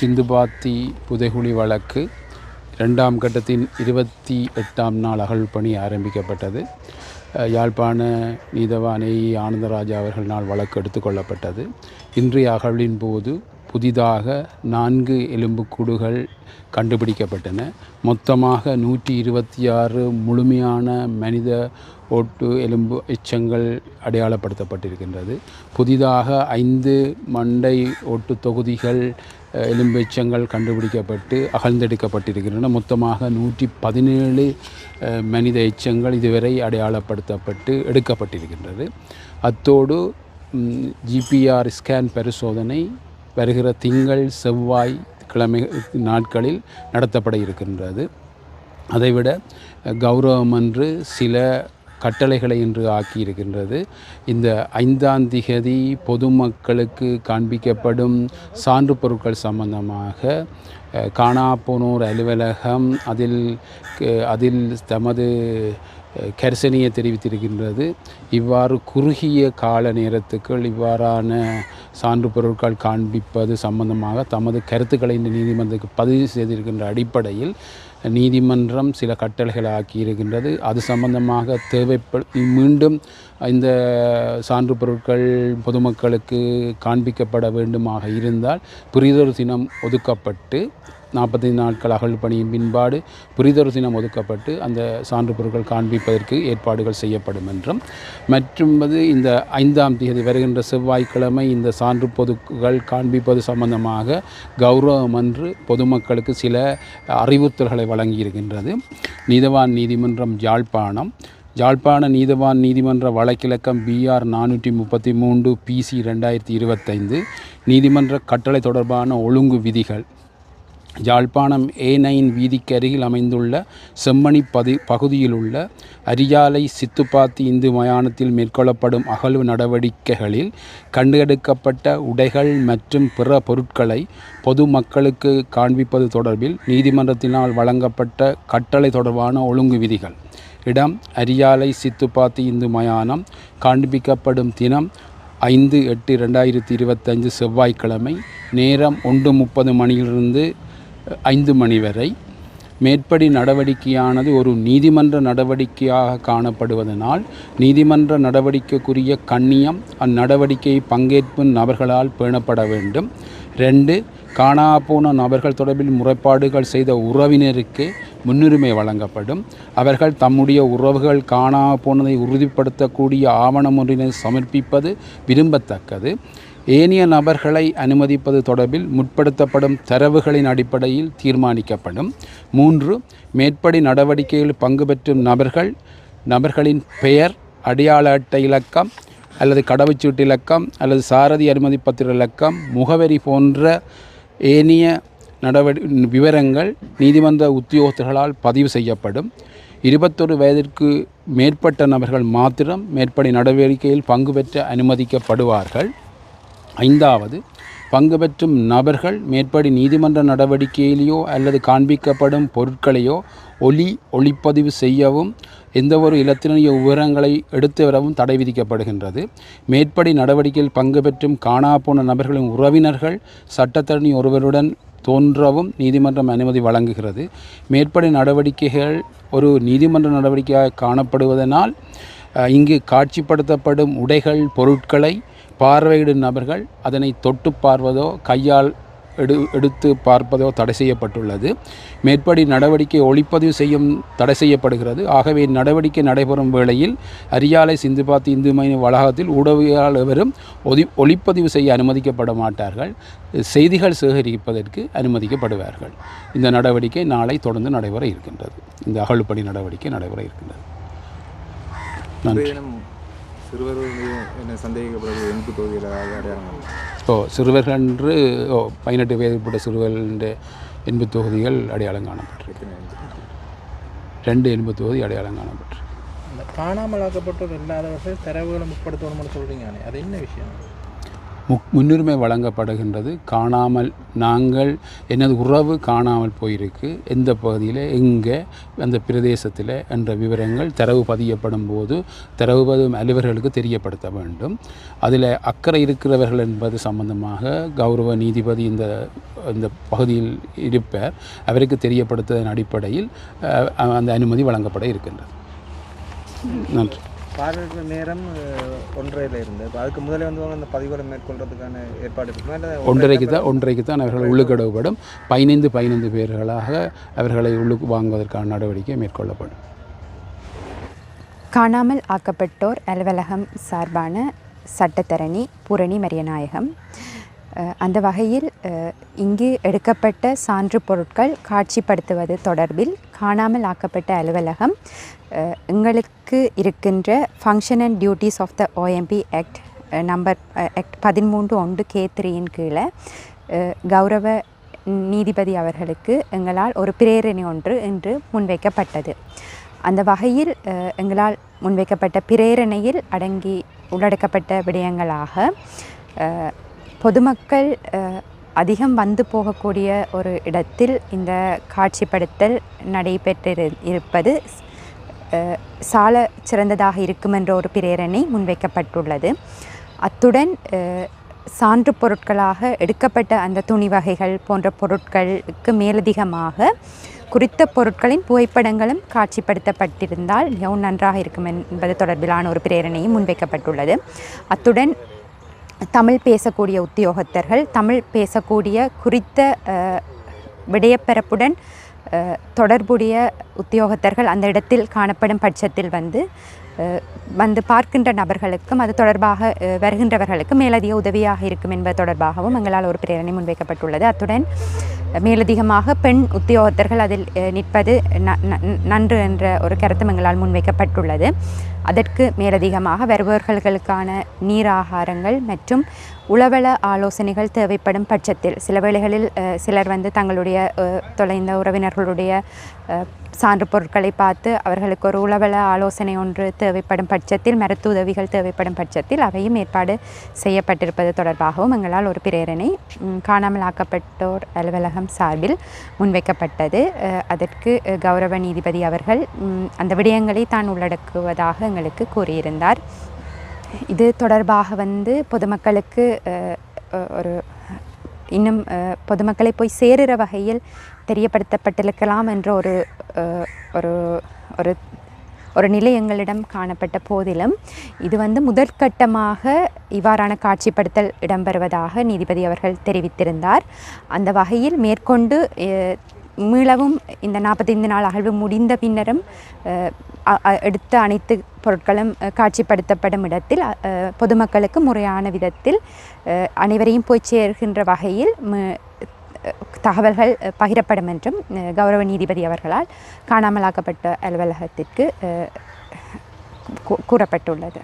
சிந்துபாத்தி புதைகுழி வழக்கு இரண்டாம் கட்டத்தின் இருபத்தி எட்டாம் நாள் அகழ் பணி ஆரம்பிக்கப்பட்டது. யாழ்ப்பாண நீதவானை ஆனந்தராஜா அவர்களால் வழக்கு எடுத்துக்கொள்ளப்பட்டது இன்றைய அகழ்வின் போது புதிதாக நான்கு எலும்புக்கூடுகள் கண்டுபிடிக்கப்பட்டன. மொத்தமாக நூற்றி இருபத்தி ஆறு முழுமையான மனித ஓட்டு எலும்பு எச்சங்கள் அடையாளப்படுத்தப்பட்டிருக்கின்றது. புதிதாக ஐந்து மண்டை ஓட்டு தொகுதிகள் எலும்பு எச்சங்கள் கண்டுபிடிக்கப்பட்டு அகழ்ந்தெடுக்கப்பட்டிருக்கின்றன. மொத்தமாக நூற்றி பதினேழு மனித எச்சங்கள் இதுவரை அடையாளப்படுத்தப்பட்டு எடுக்கப்பட்டிருக்கின்றது. அத்தோடு ஜிபிஆர் ஸ்கேன் பரிசோதனை வருகிற திங்கள் செவ்வாய் கிழமை நாட்களில் நடத்தப்பட இருக்கின்றது. அதைவிட கௌரவம் என்று சில கட்டளைகளை இன்று ஆக்கியிருக்கின்றது இந்த ஐந்தாம் திகதி பொதுமக்களுக்கு காண்பிக்கப்படும் சான்று பொருட்கள் சம்பந்தமாக காணாப்போனோர் அலுவலகம் அதில் அதில் தமது கரிசனையை தெரிவித்திருக்கின்றது. இவ்வாறு குறுகிய கால நேரத்துக்குள் இவ்வாறான சான்று பொருட்கள் காண்பிப்பது சம்பந்தமாக தமது கருத்துக்களை இந்த நீதிமன்றத்துக்கு பதிவு செய்திருக்கின்ற அடிப்படையில் நீதிமன்றம் சில கட்டளைகளை ஆக்கியிருக்கின்றது. அது சம்பந்தமாக தேவைப்ப மீண்டும் இந்த சான்று பொருட்கள் பொதுமக்களுக்கு காண்பிக்கப்பட வேண்டுமாக இருந்தால் புரிதொரு தினம் ஒதுக்கப்பட்டு நாற்பத்தைந்து நாட்கள் அகழ் பணியின் பின்பாடு புரிதொரு தினம் ஒதுக்கப்பட்டு அந்த சான்று பொருட்கள் காண்பிப்பதற்கு ஏற்பாடுகள் செய்யப்படும் என்றும் மற்றும் இந்த ஐந்தாம் தேதி வருகின்ற செவ்வாய்க்கிழமை இந்த சான்று பொதுக்கள் காண்பிப்பது சம்பந்தமாக கௌரவம் என்று பொதுமக்களுக்கு சில அறிவுறுத்தல்களை வழங்கியிருக்கின்றது. நீதவான் நீதிமன்றம் யாழ்ப்பாணம். யாழ்ப்பாண நீதவான் நீதிமன்ற வழக்கிலக்கம் பிஆர் நானூற்றி முப்பத்தி மூன்று பிசி ரெண்டாயிரத்தி இருபத்தைந்து. நீதிமன்ற கட்டளை தொடர்பான ஒழுங்கு விதிகள் யாழ்ப்பாணம் ஏ நைன் வீதிக்கு அருகில் அமைந்துள்ள செம்மணி பதி பகுதியில் உள்ள அரியாலை சித்துப்பாத்தி இந்து மயானத்தில் மேற்கொள்ளப்படும் அகழ்வு நடவடிக்கைகளில் கண்டெடுக்கப்பட்ட உடைகள் மற்றும் பிற பொருட்களை பொதுமக்களுக்கு காண்பிப்பது தொடர்பில் நீதிமன்றத்தினால் வழங்கப்பட்ட கட்டளை தொடர்பான ஒழுங்கு விதிகள். இடம் அரியாலை சித்துப்பாத்தி இந்து மயானம் காண்பிக்கப்படும் தினம் ஐந்து எட்டு ரெண்டாயிரத்தி இருபத்தஞ்சு செவ்வாய்க்கிழமை நேரம் ஒன்று முப்பது மணியிலிருந்து ஐந்து மணி வரை. மேற்படி நடவடிக்கையானது ஒரு நீதிமன்ற நடவடிக்கையாக காணப்படுவதனால் நீதிமன்ற நடவடிக்கைக்குரிய கண்ணியம் அந்நடவடிக்கையை பங்கேற்கும் நபர்களால் பேணப்பட வேண்டும். ரெண்டு காணாப்போன நபர்கள் தொடர்பில் முறைப்பாடுகள் செய்த உறவினருக்கு முன்னுரிமை வழங்கப்படும். அவர்கள் தம்முடைய உறவுகள் காணா போனதை உறுதிப்படுத்தக்கூடிய ஆவணம் ஒன்றினை சமர்ப்பிப்பது விரும்பத்தக்கது. ஏனைய நபர்களை அனுமதிப்பது தொடர்பில் முற்படுத்தப்படும் தரவுகளின் அடிப்படையில் தீர்மானிக்கப்படும். மூன்று மேற்படி நடவடிக்கைகளில் பங்கு பெற்றும் நபர்கள் நபர்களின் பெயர் அடையாள அட்டை இலக்கம் அல்லது கடவுச்சீட்டு இலக்கம் அல்லது சாரதி அனுமதி பத்திர இலக்கம் முகவரி போன்ற ஏனைய நடவடி விவரங்கள் நீதிமன்ற உத்தியோகத்தர்களால் பதிவு செய்யப்படும். இருபத்தொரு வயதிற்கு மேற்பட்ட நபர்கள் மாத்திரம் மேற்படி நடவடிக்கையில் பங்கு பெற்ற அனுமதிக்கப்படுவார்கள். ஐந்தாவது பங்கு பெற்றும் நபர்கள் மேற்படி நீதிமன்ற நடவடிக்கையிலேயோ அல்லது காண்பிக்கப்படும் பொருட்களையோ ஒலி ஒளிப்பதிவு செய்யவும் எந்தவொரு இலத்தினுடைய விவரங்களை எடுத்து வரவும் தடை விதிக்கப்படுகின்றது. மேற்படி நடவடிக்கையில் பங்கு பெற்றும் காணாப்போன நபர்களின் உறவினர்கள் சட்டத்தரணி ஒருவருடன் தோன்றவும் நீதிமன்றம் அனுமதி வழங்குகிறது. மேற்படி நடவடிக்கைகள் ஒரு நீதிமன்ற நடவடிக்கையாக காணப்படுவதனால் இங்கு காட்சிப்படுத்தப்படும் உடைகள் பொருட்களை பார்வையிடும் நபர்கள் அதனை தொட்டு பார்வதோ கையால் எடு எடுத்து பார்ப்பதோ தடை செய்யப்பட்டுள்ளது. மேற்படி நடவடிக்கை ஒளிப்பதிவு செய்யும் தடை செய்யப்படுகிறது. ஆகவே நடவடிக்கை நடைபெறும் வேளையில் அரியாலை சிந்துபாத் இந்து மைய வளாகத்தில் ஊடகவியலாளர் எவரும் ஒதி ஒளிப்பதிவு செய்ய அனுமதிக்கப்பட மாட்டார்கள். செய்திகள் சேகரிப்பதற்கு அனுமதிக்கப்படுவார்கள். இந்த நடவடிக்கை நாளை தொடர்ந்து நடைபெற இருக்கின்றது. இந்த அகழ்பணி நடவடிக்கை நடைபெற இருக்கின்றது. நன்றி. சிறுவர்கள் என்ன சந்தேகிக்கப்படுவது எம்பு தொகுதிகளாக அடையாளம் ஓ சிறுவர்கள் என்று ஓ பதினெட்டு வயதுப்பட்ட சிறுவர்கள் எண்பு தொகுதிகள் அடையாளம் காணப்பட்டு எத்தனை எம்பு? ரெண்டு எண்பு தொகுதி அடையாளம் காணப்பட்டு இந்த காணாமல் ஆக்கப்பட்டோர் இல்லாதவர்கள் தரவுகளை முற்படுத்தணும்னு சொல்கிறீங்க அது என்ன விஷயம்? முக் முன்னுரிமை வழங்கப்படுகின்றது. காணாமல் நாங்கள் எனது உறவு காணாமல் போயிருக்கு. எந்த பகுதியில் எங்கே அந்த பிரதேசத்தில் என்ற விவரங்கள் தரவு பதியப்படும் போது தரவு பதியும் அலுவலர்களுக்கு தெரியப்படுத்த வேண்டும். அதில் அக்கறை இருக்கிறவர்கள் என்பது சம்பந்தமாக கௌரவ நீதிபதி இந்த இந்த பகுதியில் இருப்பார். அவருக்கு தெரியப்படுத்ததன் அடிப்படையில் அந்த அனுமதி வழங்கப்பட இருக்கின்றது. நன்றி. பார்வையிட்ட நேரம் ஒன்றரையில இருந்து. அதுக்கு முதல்ல வந்து அந்த பதிவுகளை மேற்கொள்றதுக்கான ஏற்பாடு இருக்குமா? இல்லை ஒன்றரைக்கு தான் ஒன்றரைக்கு தான் அவர்கள் உள்ளுக்கடவுப்படும். பதினைந்து பதினைந்து பேர்களாக அவர்களை உள்ளுக்கு வாங்குவதற்கான நடவடிக்கை மேற்கொள்ளப்படும். காணாமல் ஆக்கப்பட்டோர் அலுவலகம் சார்பான சட்டத்தரணி பூரணி மரியநாயகம். அந்த வகையில் இங்கு எடுக்கப்பட்ட சான்று பொருட்கள் காட்சிப்படுத்துவது தொடர்பில் காணாமல் ஆக்கப்பட்ட அலுவலகம் எங்களுக்கு இருக்கின்ற function and duties of the OMP act number act பதிமூன்று ஒன்று கே த்ரீயின் கீழே கௌரவ நீதிபதி அவர்களுக்கு எங்களால் ஒரு பிரேரணை ஒன்று இன்று முன்வைக்கப்பட்டது. அந்த வகையில் எங்களால் முன்வைக்கப்பட்ட பிரேரணையில் அடங்கி உள்ளடக்கப்பட்ட விடயங்களாக பொதுமக்கள் அதிகம் வந்து போகக்கூடிய ஒரு இடத்தில் இந்த காட்சிப்படுத்தல் நடைபெற்று இருப்பது சால சிறந்ததாக இருக்கும் என்ற ஒரு பிரேரணை முன்வைக்கப்பட்டுள்ளது. அத்துடன் சான்று பொருட்களாக எடுக்கப்பட்ட அந்த துணி வகைகள் போன்ற பொருட்களுக்கு மேலதிகமாக குறித்த பொருட்களின் புகைப்படங்களும் காட்சிப்படுத்தப்பட்டிருந்தால் மிகவும் நன்றாக இருக்கும் என்பது தொடர்பிலான ஒரு பிரேரணையும் முன்வைக்கப்பட்டுள்ளது. அத்துடன் தமிழ் பேசக்கூடிய உத்தியோகத்தர்கள் தமிழ் பேசக்கூடிய குறித்த அஹ், விடயப்பரப்புடன் தொடர்புடைய உத்தியோகத்தர்கள் அந்த இடத்தில் காணப்படும் பட்சத்தில் வந்து வந்து பார்க்கின்ற நபர்களுக்கும் அது தொடர்பாக வருகின்றவர்களுக்கும் மேலதிக உதவியாக இருக்கும் என்பது தொடர்பாகவும் எங்களால் ஒரு பிரேரணை முன்வைக்கப்பட்டுள்ளது. அத்துடன் மேலதிகமாக பெண் உத்தியோகத்தர்கள் அதில் நிற்பது ந- ந- நன்று என்ற ஒரு கருத்தும் எங்களால் முன்வைக்கப்பட்டுள்ளது. அதற்கு மேலதிகமாக வருபவர்களுக்கான நீர் ஆகாரங்கள் மற்றும் உளவள ஆலோசனைகள் தேவைப்படும் பட்சத்தில் சில வேளைகளில் சிலர் வந்து தங்களுடைய தொலைந்த உறவினர்களுடைய சான்று பொருட்களை பார்த்து அவர்களுக்கு ஒரு உளவள ஆலோசனை ஒன்று தேவைப்படும் பட்சத்தில் மருத்துவ உதவிகள் தேவைப்படும் பட்சத்தில் அவையும் ஏற்பாடு செய்யப்பட்டிருப்பது தொடர்பாகவும் எங்களால் ஒரு பிரேரணை காணாமல் ஆக்கப்பட்டோர் அலுவலகம் சார்பில் முன்வைக்கப்பட்டது. அதற்கு கௌரவ நீதிபதி அவர்கள் அந்த விடயங்களை தான் உள்ளடக்குவதாக எங்களுக்கு கூறியிருந்தார். இது தொடர்பாக வந்து பொதுமக்களுக்கு ஒரு இன்னும் பொதுமக்களை போய் சேருகிற வகையில் தெரியப்படுத்தப்பட்டிருக்கலாம் என்ற ஒரு ஒரு ஒரு ஒரு நிலை எங்களிடம் காணப்பட்ட போதிலும் இது வந்து முதற்கட்டமாக இவ்வாறான காட்சிப்படுத்தல் இடம்பெறுவதாக நீதிபதி அவர்கள் தெரிவித்திருந்தார். அந்த வகையில் மேற்கொண்டு மீளவும் இந்த நாற்பத்தைந்து நாள் அகழ்வு முடிந்த பின்னரும் எடுத்த அனைத்து பொருட்களும் காட்சிப்படுத்தப்படும் இடத்தில் பொதுமக்களுக்கு முறையான விதத்தில் அனைவரையும் போய் சேர்கின்ற வகையில் ம- தகவல்கள் பகிரப்படும் என்றும் கௌரவ நீதிபதி அவர்களால் காணாமலாக்கப்பட்ட அலுவலகத்திற்கு கூ- கூறப்பட்டுள்ளது.